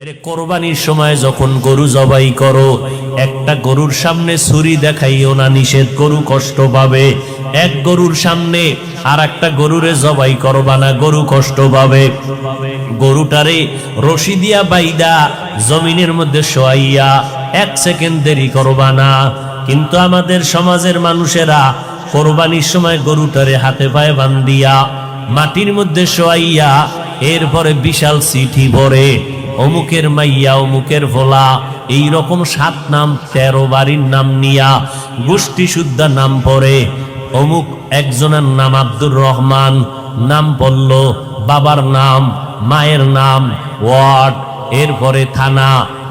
কোরবানির সময় যখন গরু জবাই করো, একটা গরুর সামনে ছুরি দেখাইও না, নিষেধ গরু কষ্ট পাবে। এক গরুর সামনে আর একটা গরুরে জবাই করবা না, গরু কষ্ট পাবে। গরুটারে রশি দিয়া বাইদা জমিনের মধ্যে শোয়াইয়া এক সেকেন্ড দেরি করবা না। কিন্তু আমাদের সমাজের মানুষেরা কোরবানির সময় গরুটারে হাতে পায়ে বান্ধিয়া মাটির মধ্যে শোয়াইয়া এরপরে বিশাল চিঠি ভরে অমুকের মাইয়া অমুকের ভোলা, এই রকম সাত নাম, তেরো বাড়ির নাম নিয়া গোষ্ঠী শুদ্ধা নাম পড়ে। অমুক একজনের নাম আব্দুর রহমান, নাম বলল বাবার নাম, মায়ের নাম, ওয়ার্ড, এরপরে থানা,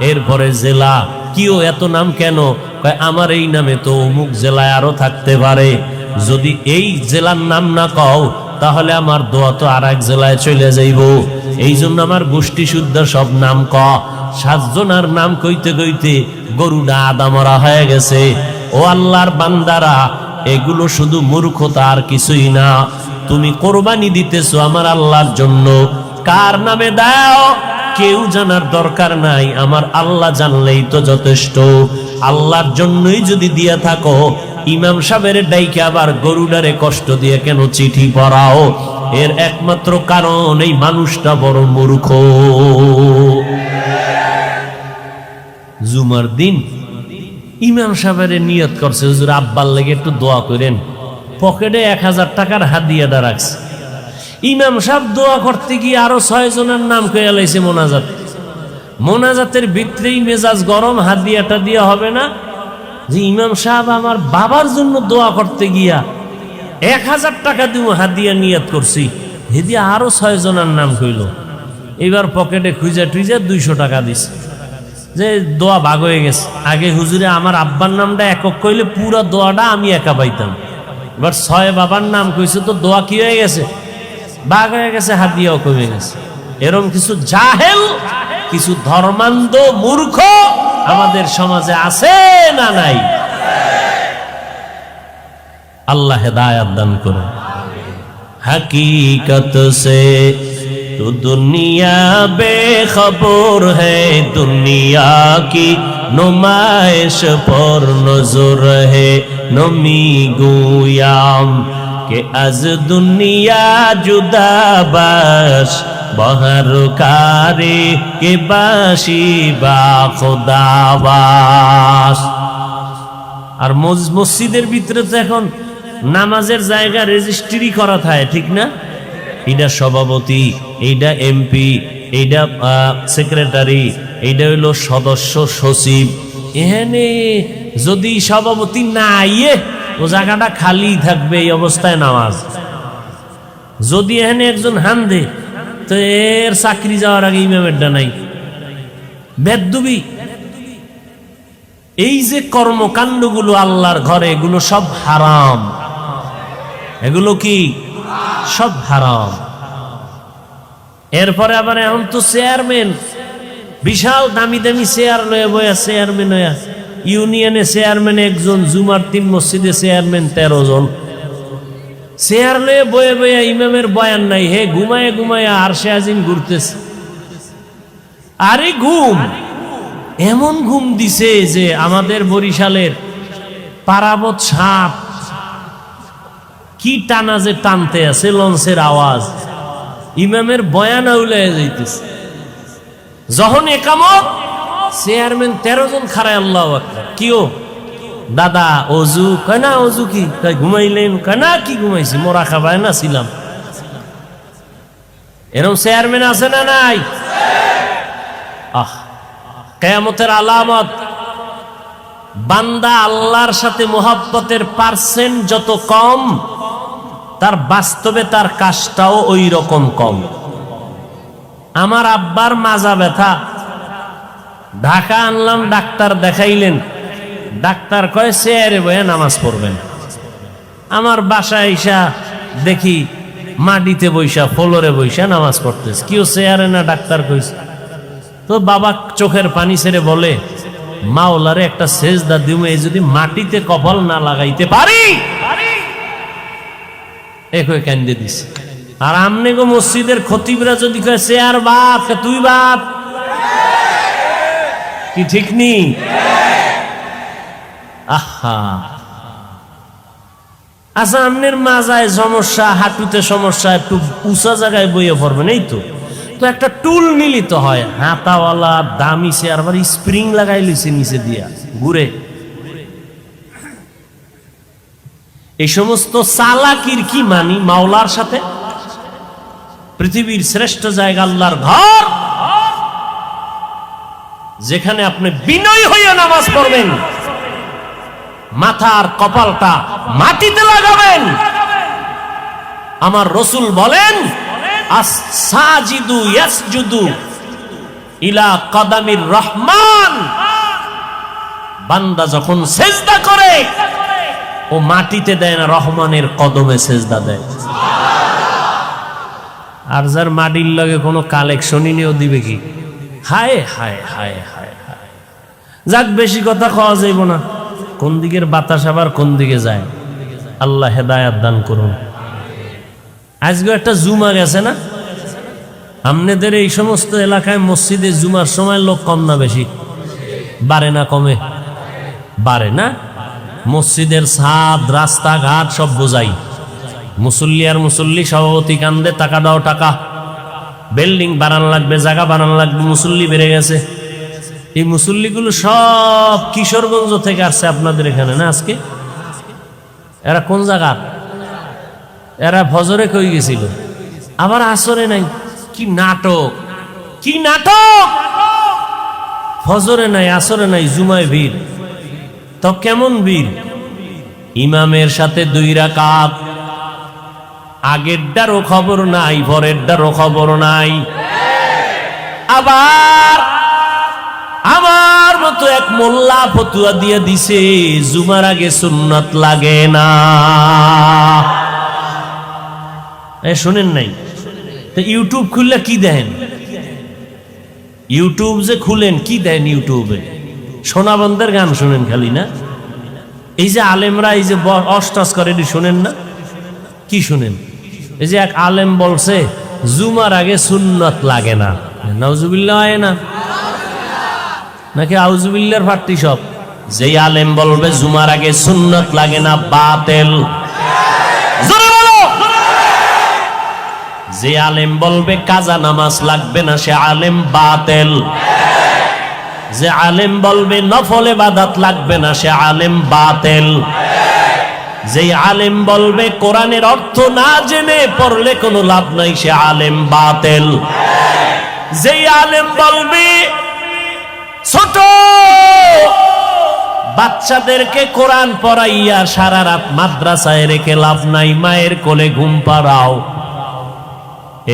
এরপরে জেলা। কিও এত নাম কেন? আমার এই নামে তো অমুক জেলায় আরও থাকতে পারে। যদি এই জেলার নাম না কও তাহলে আমার দোয়া তো আর এক জেলায় চলে যাইব। এই জন্য আমার গোষ্ঠী শুদ্ধ সব নাম ক। সাতজনার নাম কইতে কইতে গরুটা আদামরা হয়ে গেছে। ও আল্লাহর বান্দারা, এগুলো শুধু মূর্খতা আর কিছুই না। তুমি কোরবানি দিতেছো আমার আল্লাহর জন্য। কার নামে দাও? কেউ জানার দরকার নাই, আমার আল্লাহ জানলেই তো যথেষ্ট। আল্লাহর জন্যই যদি দিয়া থাকো, ইমাম সাহেবের ডাইকে আবার গরুডারে কষ্ট দিয়ে কেন চিঠি পড়াও? এর একমাত্র কারণ, এই মানুষটা বড় মূর্খ। জুমার দিন ইমাম সাহেবের নিয়ত করছে, হুজুর আব্বার লেগে একটু দোয়া করেন। পকেটে এক হাজার টাকার হাদিয়াটা রাখছে। ইমাম সাহেব দোয়া করতে গিয়ে আরও ছয় জনের নাম কয়ে লাইছে মোনাজাত। মোনাজাতের ভিতরেই মেজাজ গরম হাদিয়াটা দিয়ে হবে না। যে ইমাম সাহেব আমার বাবার জন্য দোয়া করতে গিয়া এক হাজার টাকা দিব হাদিয়া নিয়াত করছি। হেদিয়া আরও ছয় জনের নাম কইল। এবার পকেটে খুঁজে টুইজে দুইশো টাকা দিছে যে দোয়া ভাগ হয়ে গেছে। আগে হুজুরে আমার আব্বার নামটা একক কইলে পুরো দোয়াটা আমি একা পাইতাম। এবার ছয় বাবার নাম কইছে তো দোয়া কি হয়ে গেছে? বাঘ হয়ে গেছে হাদিয়াও কমে গেছে। এরম কিছু জাহেল, কিছু ধর্মান্ধ মূর্খ আমাদের সমাজে আছে না নাই? আল্লাহ হেদায়াত দান করে। হকীকত সে তো দুনিয়া بے خبر ہے دنیا کی نمائش پر نظر ہے কে আজ দুনিয়া জুদাবাস বহর কারে কে বাসি বা খোদাবাস। আর মজ, মসজিদের ভিতরে তো এখন নামাজের জায়গা রেজিস্ট্রি করা থাকে, ঠিক না? এইটা সভাপতি এইটা এমপি এইটা সেক্রেটারি এইটা হইল সদস্য সচিব। এখানে যদি সভাপতি না আইয়ে ও জায়গাটা খালি থাকবে এই অবস্থায় নামাজ। যদি এখানে একজন হান দে তো এর চাকরি যাওয়ার আগে ইমামেরটা নাই বেদুবি। এই যে কর্মকাণ্ডগুলো আল্লাহর ঘরে, এগুলো সব হারাম। এগুলো কি? সব হারাম। এরপরে আবার এখন তো চেয়ারম্যান বিশাল দামি দামি চেয়ার লয়ে বয়া চেয়ারম্যান হইয়া ইউনিয়নে চেয়ারম্যান একজন, জুমার তিন মসজিদে চেয়ারম্যান তেরো জন। চেয়ার লয়ে বয়ে বয়া ইমামের বয়ান নাই, হে ঘুমায় ঘুমায় আর সে আজিম ঘুরতেছে। আরে ঘুম! এমন ঘুম দিছে যে আমাদের বরিশালের পারাবত সাপ কি টানা যে টানতে আছে লঞ্চের আওয়াজ। ইমামের বয়ান উলে যাইতেছে। যখন একামত চেয়ারম্যান তেরো জন খারায় আল্লাহ। কিও? দাদা, অজু? কয়, না, অজু কি? কয়, ঘুমাইলেন। কয়, না, কি ঘুমাইছি? মোরা খাবায় না, ছিলাম। এরকম চেয়ারম্যান আছে না নাই? আহ, কেয়ামতের আলামত। বান্দা আল্লাহর সাথে মোহাব্বতের পার্সেন্ট যত কম, তার বাস্তবে তার কাজটাও ওই রকম কম। আমার আব্বার মাজা ব্যথা। ঢাকা আনলাম, ডাক্তার দেখাইলেন। ডাক্তার কয় চেয়ারে বয়ে নামাজ পড়বেন। আমার বাসায় আইসা দেখি মাটিতে বৈশা ফ্লোরে বৈশা নামাজ পড়তেছে। কেউ চেয়ারে না, ডাক্তার কইছে। তো বাবা চোখের পানি ছেড়ে বলে, মাওলারে, একটা সেজদা দিমে যদি মাটিতে কপাল না লাগাইতে পারি? একই দিস আর আমনে গো মসজিদের খতিবরা যদি কয় আর বাপ, তুই বাপ কি ঠিক নি? আহা। আচ্ছা আমনের মাজায় সমস্যা, হাঁটুতে সমস্যা, একটু উঁচা জায়গায় বইয়ে তো? তো একটা টুল মিলিত হয় হাতাওয়ালা দামি সে স্প্রিং লাগাই লিছে নিচে দিয়া, ঘুরে। এই সমস্ত চালাকির কি মানি, মাওলার সাথে? পৃথিবীর শ্রেষ্ঠ জায়গা, আল্লাহর ঘর। যেখানে আপনি বিনয় হইয়া নামাজ পড়বেন, মাথার কপালটা মাটিতে লাগাবেন। আমার রসুল বলেন ইলা কদামির রহমান। বান্দা যখন সেজদা করে, ও মাটিতে দেয় না, রহমানের কদমে সেজদা দেয়। আর যার মাটির লগে কোনো কালেকশনই নিয়েও দিবে কি? হায় হায় হায় হায় হায়। যাক, বেশি কথা খাওয়া যাইব না। কোন দিকের বাতাস আবার কোন দিকে যায়? আল্লাহ হেদায়াত দান করুন। আজকে একটা জুমা গেছে না? আপনাদের এই সমস্ত এলাকায় মসজিদে জুমার সময় লোক কম না বেশি? বাড়ে না কমে? বাড়ে না? মসজিদের ছাদ, রাস্তাঘাট সব বোঝাই। মুসল্লি আর মুসল্লি সভাপতি কান্দে, টাকা দাও টাকা। বিল্ডিং বানান লাগবে, জায়গা বানান লাগবে, মুসল্লি বেড়ে গেছে। এই মুসল্লিগুলো সব কিশোরগঞ্জ থেকে আসছে আপনাদের এখানে, না আজকে? এরা কোন জায়গার এরা ফজরে কই গেছিল? আবার আসরে নাই। কি নাটক? কি নাটক? ফজরে নাই, আসরে নাই, জুমায় ভিড়। তো কেমন ভিড়? ইমামের সাথে দুই রাকাত আগেরটারও খবর নাই, পরেরটারও খবর নাই। আবার আমার মতো এক মোল্লা ফতুয়া দিয়ে দিছে, জুমার আগে সুন্নত লাগে না। শুনেন নাই। তো ইউটিউব খুললে কি দেন ইউটিউব যে খুলেন, কি দেন ইউটিউবে? সোনাবন্ধের গান শুনেন খালি না? এই যে আলেমরা এই যে অস্টাস করে, এটি শোনেন না? কি শুনেন? এই যে এক আলেম বলছে, জুমার আগে সুন্নত লাগে না। নজুবিল্লা হয় না? নাকি আউজুবিল্লার ফাটতি সব? যেই আলেম বলবে, জুমার আগে সুন্নত লাগে না, বাতেল। যে আলেম বলবে, কাজা নামাজ লাগবে না, সে আলেম বাতেল। যে আলেম বলবে, নফলে বাদাত লাগবে না, সে আলেম বাতেল। যে আলেম বলবে, কোরআনের অর্থ না জেনে পড়লে কোনো লাভ নাই, সে আলেম বাতেল। যেই আলেম বলবে, ছোট বাচ্চাদেরকে কোরআন পড়াইয়া সারা রাত মাদ্রাসায় রেখে লাভ নাই, মায়ের কোলে ঘুম পাড়াও।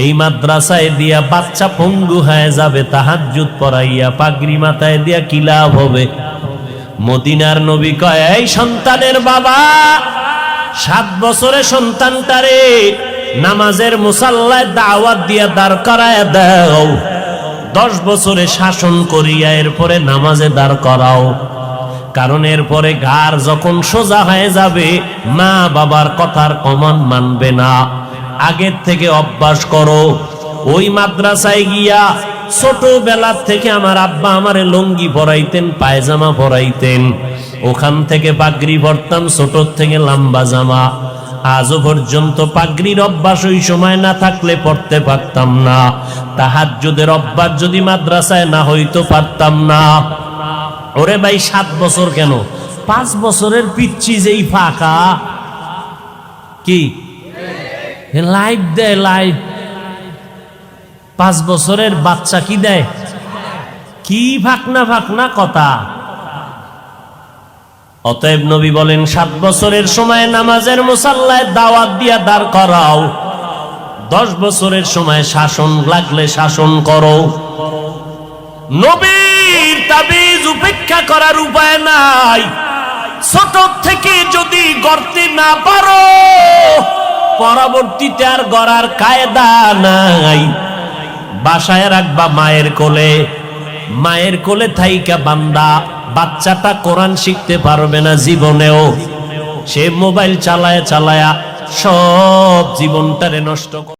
এই মাদ্রাসায় দিয়া বাচ্চা পঙ্গু হয়ে যাবে, তাহাজ্জুদ পড়াইয়া পাগড়ি মাথায় দিয়া কি লাভ হবে? মদিনার নবী কয়, এই সন্তানের বাবা সাত বছরে সন্তানটারে নামাজের মুসাল্লায় দাওয়াত দিয়া দাঁড় করায় দাও। দশ বছরে শাসন করিয়া এরপরে নামাজে দাঁড় করাও। কারণ এরপরে ঘর যখন সোজা হয়ে যাবে, মা বাবার কথার কমান মানবে না। আগের থেকে অভ্যাস করো। ওই মাদ্রাসায় গিয়া ছোটবেলার থেকে আমার আব্বা আমারে লঙ্গি পরাইতেন, পায়জামা পরাইতেন। ওখান থেকে পাগড়ি পরতাম ছোট থেকে লম্বা জামা। আজও পর্যন্ত পাগড়ির অভ্যাস ওই সময় না থাকলে পড়তে পারতাম না। তাহার তাহাজ্জুদের অভ্যাস যদি মাদ্রাসায় না হইতো পারতাম না। ওরে ভাই, সাত বছর কেন? পাঁচ বছরের পিচ্ছি যেই ফাঁকা। কি? লাইভ দেয় লাইভ পাঁচ বছরের বাচ্চা কি দেয়? কি ফাঁকনা ফাঁকনা কথা? অতএব নবী বলেন, সাত বছরের সময় নামাজের মুসাল্লায় দাওয়াত দিয়া দাঁড় করাও। দশ বছরের সময় শাসন লাগলে শাসন করো। নবীর তাবিজ উপেক্ষা করার উপায় নাই। ছোট থেকে যদি গড়তে না পারো, পরবর্তীতে আর গড়ার কায়দা নাই। বাসায় রাখবা মায়ের কোলে। মায়ের কোলে থাইকা বান্দা বাচ্চাটা কোরআন শিখতে পারবে না জীবনেও। সে মোবাইল চালায় চালায়া সব জীবনটারে নষ্ট